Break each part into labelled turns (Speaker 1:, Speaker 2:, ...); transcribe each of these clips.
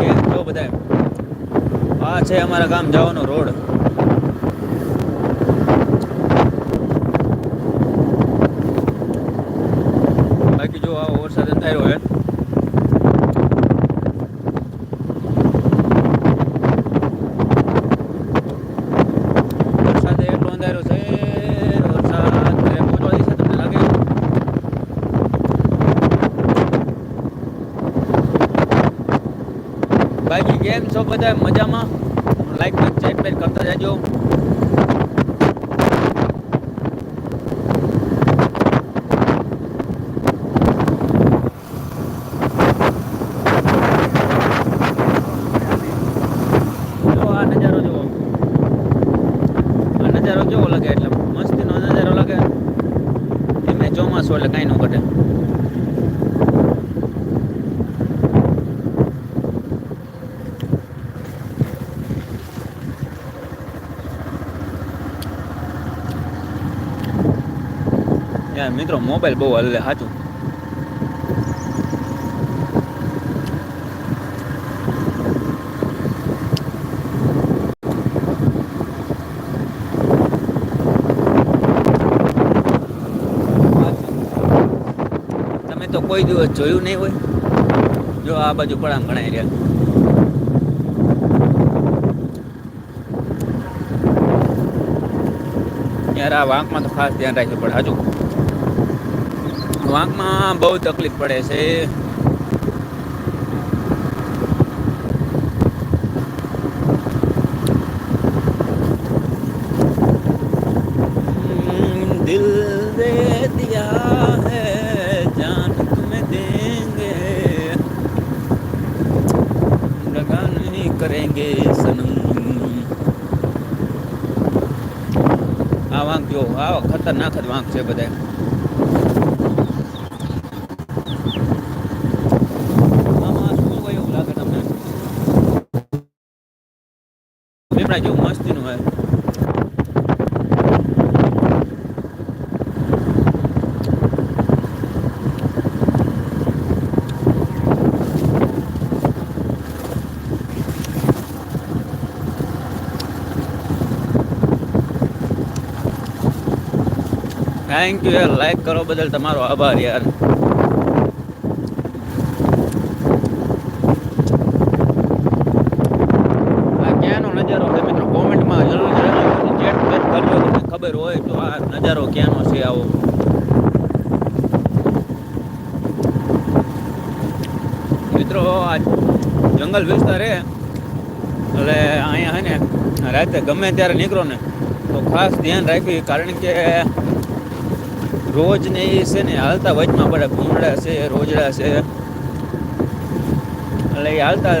Speaker 1: કે જો બધા આ છે અમારા ગામ જવાનો રોડ. બાકી કેમ છો બધા? મજામાં? લાઈક ચેક કરતા જાજો જો આ નજારો જુઓ આ નજારો કેવો લાગે એટલે મસ્તીનો નજારો લાગે એમને ચોમાસું એટલે કાંઈ ન ઘટે યાર મિત્રો મોબાઈલ બહુ હલે સાચું તમે તો કોઈ દિવસ જોયું નહીં હોય? જો આ બાજુ પડામ ગણાય રહ્યા યાર, આ વાંકમાં તો ખાસ ધ્યાન રાખવું પડે હજુ વાંકમાં બહુ તકલીફ પડે છે हम्म, दिल दे दिया है जान तुम्हें देंगे दगा नहीं करेंगे सनम આ વાંક જો આ ખતરનાક જ વાંક છે બધા થેન્ક યુ યાર. લાઈક કરો બદલ તમારો આભાર, યાર. ખબર હોય તો આ નજારો ક્યાંનો છે આવો. મિત્રો, આ જંગલ વિસ્તાર છે. એટલે અહીંયા હે ને, રાતે ગમે ત્યારે નીકળો ને, તો ખાસ ધ્યાન રાખવી. કારણ કે રોજ ને એ છે ને હાલતા વચમાં પડે ભૂંગળા છે, રોજડા છે. એટલે એ હાલતા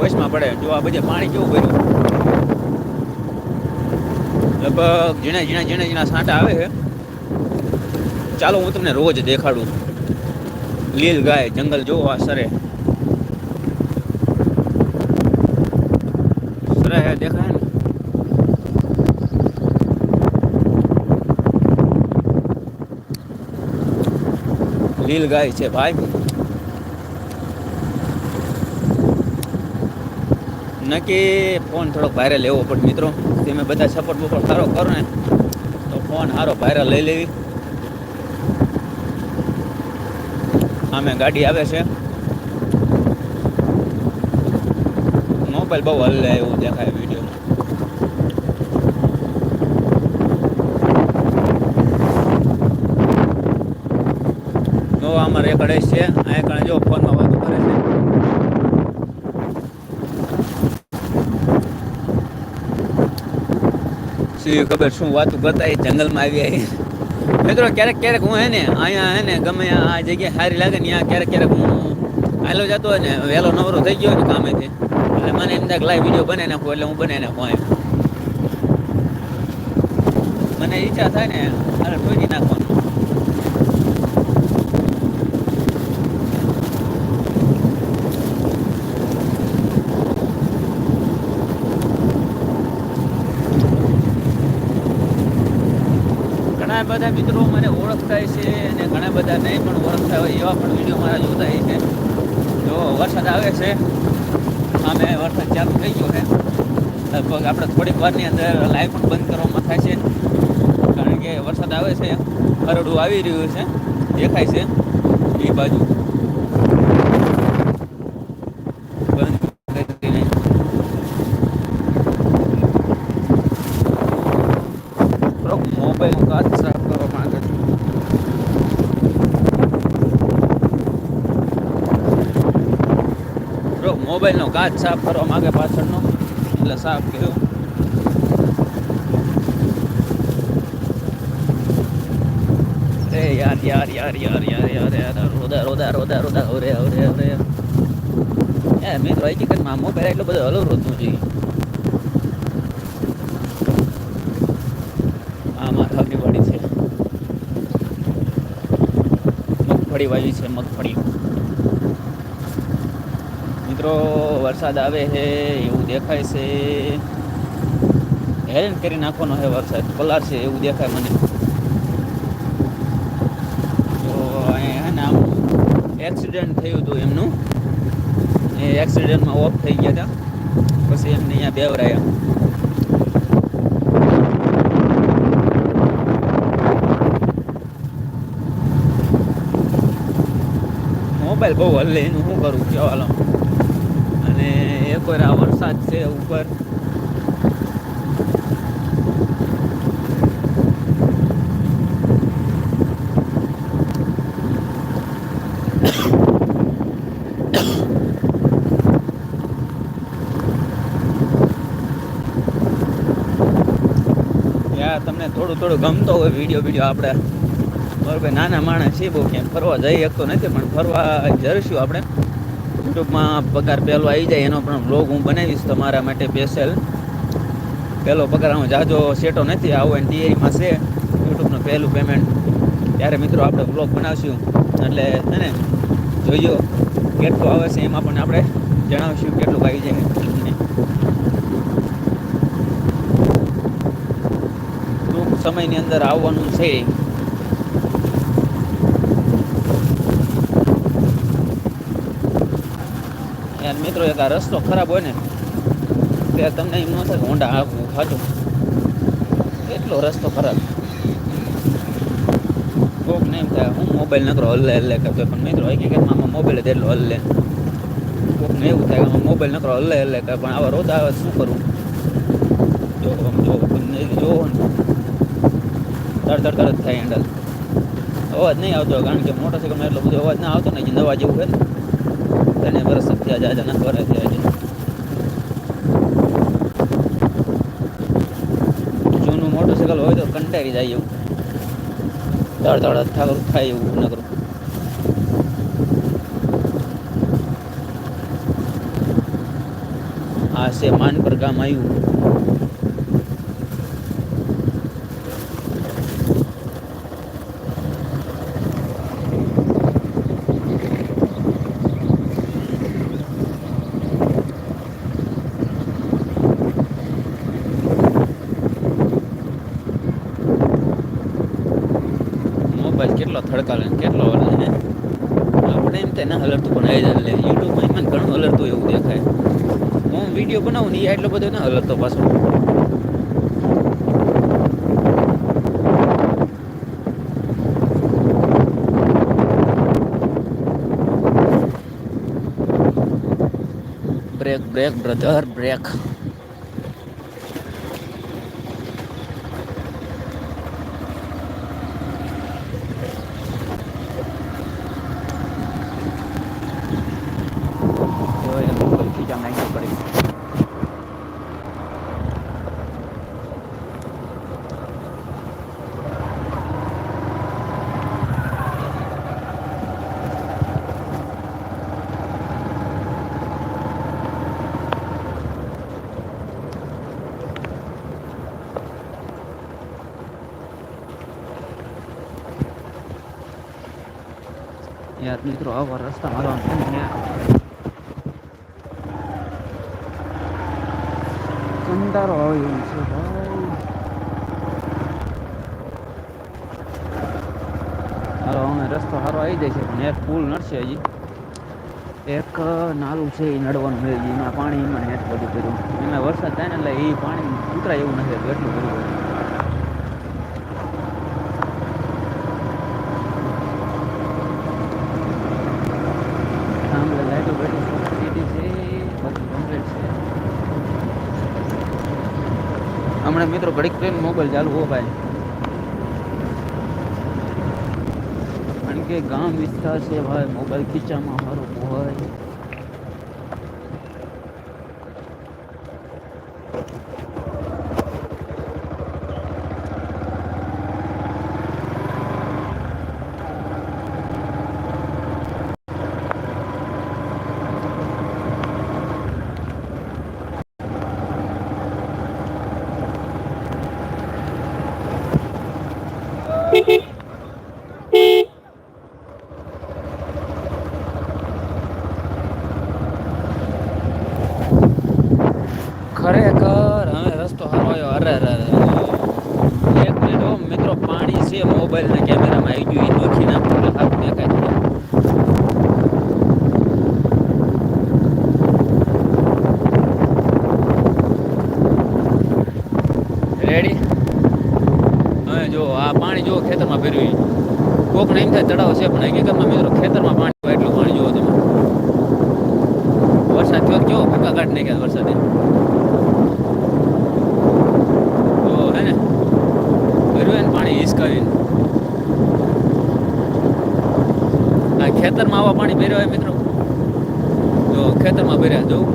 Speaker 1: વચમાં પડે. જો આ બધે પાણી કેવું ભર્યું? લગભગ ઝીણા ઝીણા ઝીણા ઝીણા સાંટા આવે છે. ચાલો હું તમને રોજ દેખાડું. લીલ ગાય, જંગલ જોવો આ સરે. સરે હે દેખાય ને લીલ ગાય છે, ભાઈ. નક્કી ફોન થોડોક વાયરલ લેવો પડે મિત્રો તમે બધા સપોર્ટ બપોર્ટ સારો કરો ને, તો ફોન સારો વાયરલ લઈ લેવી. સામે ગાડી આવે છે. મોબાઈલ બહુ હલ્લે એવું દેખાય વીડિયો જો આમાં રેકડે છે. અહીંયા કણે જો ફોનમાં વાતો કરે છે. ખબર શું વાતું કરતા એ જંગલમાં આવ્યા મિત્રો, ક્યારેક ક્યારેક હું હે ને, અહીંયા હે ને, ગમે આ જગ્યા સારી લાગે ને, ત્યાં ક્યારેક ક્યારેક હું હાલો જતો હોય ને, વહેલો નવરો થઈ ગયો ને કામેથી. એટલે મને એમ થાય લાઈવ વીડિયો બનાવી નાખું, એટલે હું બનાવી નાખું એમ મને ઈચ્છા થાય ને અરે ઠોકી નાખવાનું ઘણા બધા મિત્રો મને ઓળખતા છે અને ઘણા બધા નહીં પણ ઓળખતા હોય એવા પણ વીડિયો મારા જોતા હોય છે. જો વરસાદ આવે છે અમે વરસાદ ચાલુ થઈ ગયો છે. લગભગ આપણે થોડીક વારની અંદર લાઈવ પણ બંધ કરવામાં થાય છે. કારણ કે વરસાદ આવે છે, હરડું આવી રહ્યું છે, દેખાય છે. એ બાજુ બંધ કરીને થોડોક મોબાઈલ કાચ સાફ કરવા માંગે છે થોડોક મોબાઈલનો કાચ સાફ કરવા માગે પાછળનો, એટલે સાફ કર્યો અરે યાર યાર યાર યાર યાર યાર યાર રોદા રોદા રોદા રોદા, ઓરે ઓરે ઓરે. યાર મિત્રો હકીકતમાં મોબાઈલ એટલો બધો હલો રોતું જોઈએ આમાં ખબરી વાળી છે. મગફળી વાવી છે, મગફળી. મિત્રો, વરસાદ આવે છે, એવું દેખાય છે. હેરેન કરી નાખવાનો છે વરસાદ કલર છે એવું દેખાય મને. તો અહીંયા આમ એક્સિડન્ટ થયું હતું એમનું. એ એક્સિડન્ટમાં ઓફ થઈ ગયા હતા. પછી એમને અહીંયા બેવરાયા. મોબાઈલ બહુ હલ્લે એનું શું કરું? કહેવાલો અને એક વાર આ વરસાદ છે ઉપર. તમને થોડું થોડું ગમતો હોય વીડિયો વીડિયો આપણે. બરોબર, નાના માણસ છે બહુ ક્યાંય ફરવા જઈ શકતો નથી, પણ ફરવા જઈશું આપણે. યુટ્યુબમાં પગાર પહેલો આવી જાય, એનો પણ બ્લોગ હું બનાવીશ તમારા માટે સ્પેશિયલ પહેલો પગાર હું જાજો સેટો નથી આવો એની તૈયારીમાં છે. યુટ્યુબનું પહેલું પેમેન્ટ ત્યારે મિત્રો આપણે બ્લોગ બનાવશું. એટલે છે ને જોઈએ કેટલું આવે છે એમાં પણ આપણે જણાવશું કેટલું આવી જાય ટૂંક સમયની અંદર આવવાનું છે. યાર, મિત્રો, એક આ રસ્તો ખરાબ હોય ને ત્યારે તમને એમ ન થાય કે હોન્ડા હાંકવું ખાતું એટલો રસ્તો ખરાબ. કોક ને એમ થાય, હું મોબાઈલ નકરો હલ્લે હલ્લે કરતો પણ મિત્રો, હકીકતમાં આમાં મોબાઈલ જ એટલો હલ્લે. કોકને એવું થાય કે મોબાઈલ નકરો હલ્લે હલ્લે કરે, પણ આવા રોજ આવે શું કરું? જો જો જોવો ને. તડ તડ તડ થાય હેન્ડલ અવાજ નહીં આવતો, કારણ કે મોટરસાઇકલમાં એટલો બધો અવાજ ના આવતો ને જે નવા જેવું હોય ને. તેને વર્ષ થયા જાય ના કરે થયા છે જૂનું મોટરસાઇકલ હોય તો કંટાળી જાય એવું. તડ તડ થાક થાય એવું નકરું. આ છે માનપર ગામ આવ્યું. મોબાઈલ કેટલો કેટલો હલે આપણે એમ થાય, ના હલરતું પણ આવી જાય. યુટ્યુબમાં એમાં ઘણું હલરતું એવું દેખાય. હું વીડિયો બનાવું ને એ એટલો બધો ના હલરતો પાછો. બ્રેક બ્રેક બ્રધર બ્રેક ખીચા નાખ્યો કરી યાર મિત્રો આવા રસ્તા ને કંટાળો આવે એવું છે હાલો, અમે રસ્તો સારો આવી જાય છે, પણ એક પુલ નડશે હજી. એક નાલું છે એ નડવાનું હોય એમાં પાણી, એમાં નેટ બધું કર્યું. એમાં વરસાદ થાય ને એટલે એ પાણી ઉતરાય એવું નથી, એટલું બધું કર્યું. સામે લાઈટો બધી સોસાયટી છે બધું કમ્પ્લીટ છે હમણાં મિત્રો ઘડીક ટ્રેન મોબાઈલ ચાલુ હો ભાઈ. કારણ કે ગામ વિસ્તાર છે ભાઈ મોબાઈલ ખીચામાં મારો હોય ખરેખર હવે રસ્તો સારો આવ્યો અરે અરે અરે એક મિનિટ હો મિત્રો પાણી છે મોબાઈલના કેમેરામાં આવી ગયું એ નોખી નાખું એટલે સારું દેખાય થોડું રેડી હવે જો આ પાણી જો ખેતરમાં ભર્યું કોકને એમ થાય તળાવ છે, પણ હકીકતમાં મિત્રો ખેતરમાં પાણી હોય એટલું પાણી જુઓ તમે. વરસાદ થયો કેવો ભૂકા કાઢી નાખ્યા વરસાદે. ખેતરમાં આવા પાણી ભર્યા હોય મિત્રો. જો ખેતરમાં ભર્યા જોઉં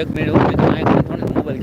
Speaker 1: એક મિનિટ.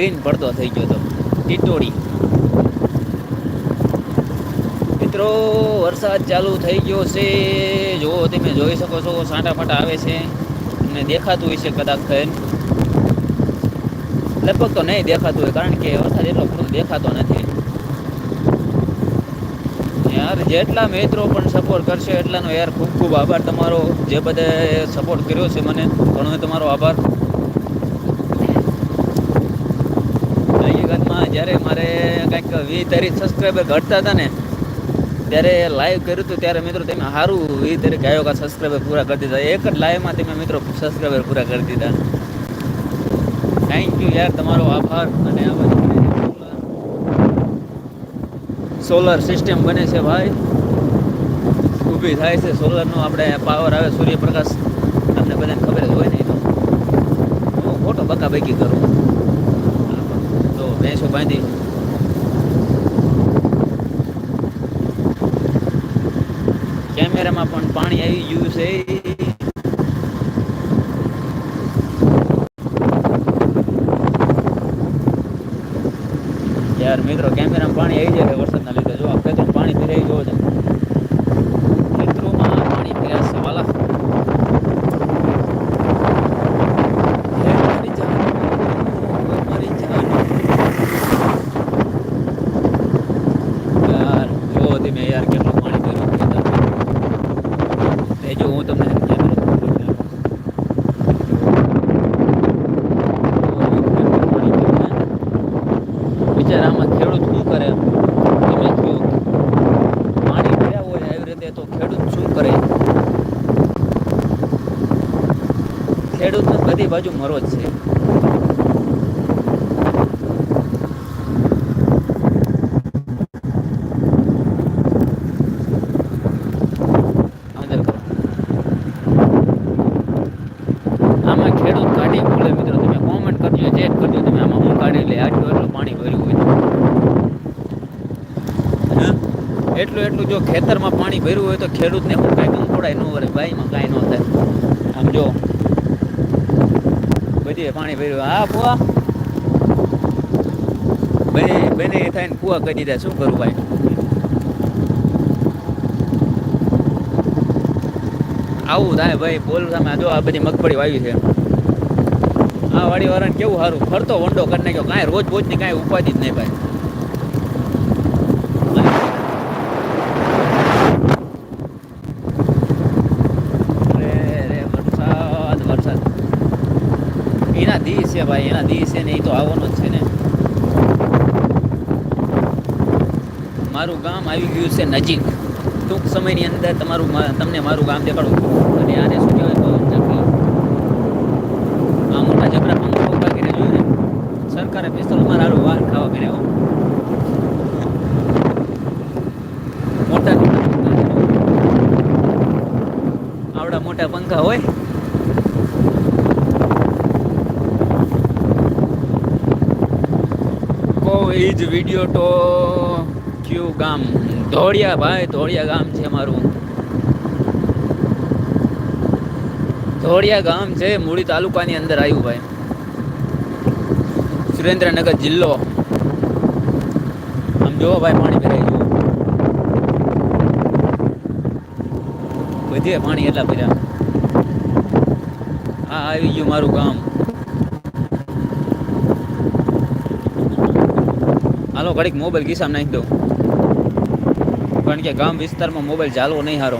Speaker 1: ગ્રીન પડતો થઈ ગયો તો. ટીટોડી મિત્રો, વરસાદ ચાલુ થઈ ગયો છે. જો તમે જોઈ શકો છો સાંટા ફાટા આવે છે તમને દેખાતું હશે કદાચ થઈને. લગભગ તો નહીં દેખાતું હોય, કારણ કે વરસાદ એટલો બધો દેખાતો નથી. યાર, જેટલા મિત્રો પણ સપોર્ટ કરશે એટલાનો યાર ખૂબ ખૂબ આભાર તમારો. જે બધે સપોર્ટ કર્યો છે મને, ઘણો તમારો આભાર હકીકતમાં જ્યારે મારે કંઈક વી તારીખ સબસ્ક્રાઈબર ઘટતા હતા ને, ત્યારે લાઈવ કર્યું હતું, ત્યારે મિત્રો તમે સારું વી તારીખ આવ્યો કે સબસ્ક્રાઈબર પૂરા કરી દીધા. એક જ લાઈવમાં તમે મિત્રો સબસ્ક્રાઈબર પૂરા કરી દીધા. થેન્ક યુ યાર તમારો આભાર અને આ સોલર સિસ્ટમ બને છે ભાઈ. ઊભી થાય છે સોલરનો આપણે પાવર આવે સૂર્યપ્રકાશ. આપણે બધાને ખબર હોય નહીં હું ખોટો બકાબકી કરું. ભેંસો બાંધી. કેમેરામાં પણ પાણી આવી ગયું છે. યાર મિત્રો, કેમેરામાં પાણી આવી જાય વરસાદના લીધે? જો આપણે તો પાણી પીરાઈ ગયો છે ખેતરોમાં પાણી ભર્યા છે વાલા હે મારી જાન, હે મારી જાન. યાર જો તમે યાર કેટલું પાણી ભર્યું છે ખેતરમાં. એ જો હું તમને કેમેરા બતાવું. જો, કેટલું પાણી ભર્યું છે. બિચારા આમાં ખેડૂત શું કરે તમે કયો પાણી ભર્યા હોય આવી રીતે તો ખેડૂત શું કરે ખેડૂતને બધી બાજુ મરો જ છે અંદર કરો. આમાં ખેડૂત કાઢી બોલે મિત્રો તમે કોમેન્ટ કરજો ચેટ કરજો તમે આમાં બાજુ કાઢી લે આટલું એટલું પાણી? એટલું જો ખેતરમાં પાણી ભર્યું હોય તો ખેડૂતને હું કાંઈ કંકોડાય ન વરે ભાઈમાં કાંઈ ન થાય. આમ જો. બધી પાણી ભર્યું. હા, ફુવા. બને બને થઈને ફુવા કરી દીધા. શું કરવું ભાઈ? આવું થાય ભાઈ, બોલ સામે. જો આ બધી મગફળી વાવી છે. આ વાડી વાડીવાળાને કેવું સારું? ફરતો વંડો કરી નાખ્યો. કાંઈ રોજ બોજની કાંઈ ઉપાધિ જ નહીં ભાઈ. છે ભાઈ એના દિવસે ને એ તો આવવાનો જ છે ને. મારું ગામ આવી ગયું છે નજીક. ટૂંક સમયની અંદર તમારું તમને મારું ગામ દેખાડું. અને આને શું કહેવાય તો નક્કી આ મોટા જબરા પંખો ઊભા કરીને જોયું ને સરકારે પિસ્તોલ મારા હારું વાર ખાવા કર્યા. મોટા. આવડા મોટા પંખા હોય કોઈ જ વીડિયો તો કયું ગામ? ધોળિયા ભાઈ, ધોળિયા ગામ છે મારું ધોળિયા ગામ છે, મૂળી તાલુકાની અંદર આવ્યું ભાઈ. સુરેન્દ્રનગર જિલ્લો. આમ જોવો ભાઈ, પાણી ભરાઈ જુઓ બધે પાણી એટલા ભર્યા. આ આવી ગયું મારું ગામ હાલો ઘડીક મોબાઈલ ખિસ્સામાં નાખી દઉં. કારણ કે ગામ વિસ્તારમાં મોબાઈલ ચાલવો નહીં હારો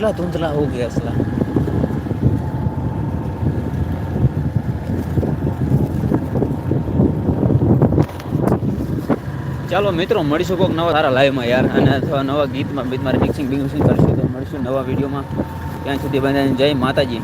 Speaker 1: ધૂંધલા ધૂંધલા હો ગયા સલા ચાલો મિત્રો, મળીશું કોઈક નવા સારા લાઈવમાં યાર, અને અથવા નવા ગીતમાં ગીતમાં મિક્સિંગ બિંગસિંગ કરશું તો મળીશું નવા વિડીયોમાં. ત્યાં સુધી બંધાઈને જય માતાજી.